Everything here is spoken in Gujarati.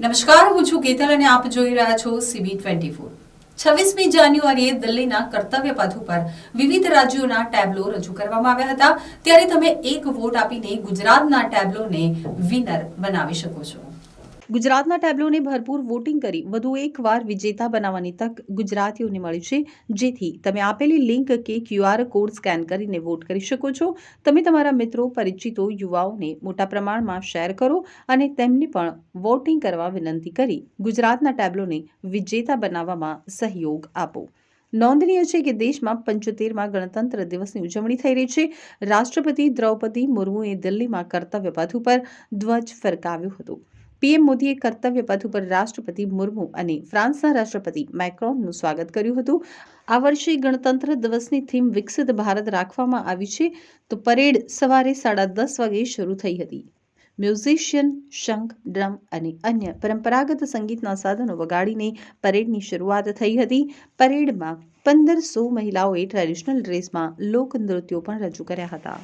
નમસ્કાર, હું છું કેતલ અને આપ જોઈ રહ્યા છો સીબી ટ્વેન્ટી ફોર છવ્વીસમી જાન્યુઆરીએ દિલ્હીના કર્તવ્ય પથ ઉપર વિવિધ રાજ્યોના ટેબ્લો રજૂ કરવામાં આવ્યા હતા. ત્યારે તમે એક વોટ આપીને ગુજરાતના ટેબ્લોને વિનર બનાવી શકો છો. ગુજરાતના ટેબ્લોને ભરપૂર વોટિંગ કરી વધુ એકવાર વિજેતા બનાવવાની તક ગુજરાતીઓને મળી છે. જેથી તમે આપેલી લિંક કે ક્યુઆર કોડ સ્કેન કરીને વોટ કરી શકો છો. તમે તમારા મિત્રો, પરિચિતો, યુવાઓને મોટા પ્રમાણમાં શેર કરો અને તેમને પણ વોટિંગ કરવા વિનંતી કરી ગુજરાતના ટેબ્લોને વિજેતા બનાવવામાં સહયોગ આપો. નોંધનીય છે કે દેશમાં પંચોતેરમાં ગણતંત્ર દિવસની ઉજવણી થઈ રહી છે. રાષ્ટ્રપતિ દ્રૌપદી મુર્મુએ દિલ્હીમાં કર્તવ્ય પથ ઉપર ધ્વજ ફરકાવ્યો હતો. પીએમ મોદીએ કર્તવ્ય પથ ઉપર રાષ્ટ્રપતિ મુર્મુ અને ફ્રાન્સના રાષ્ટ્રપતિ મેક્રોનનું સ્વાગત કર્યું હતું. આ વર્ષે ગણતંત્ર દિવસની થીમ વિકસિત ભારત રાખવામાં આવી છે. તો પરેડ સવારે સાડા દસ વાગે શરૂ થઈ હતી. મ્યુઝિશિયન, શંખ, ડ્રમ અને અન્ય પરંપરાગત સંગીતના સાધનો વગાડીને પરેડની શરૂઆત થઈ હતી. પરેડમાં પંદરસો મહિલાઓએ ટ્રેડિશનલ ડ્રેસમાં લોકનૃત્યો પણ રજૂ કર્યા હતા.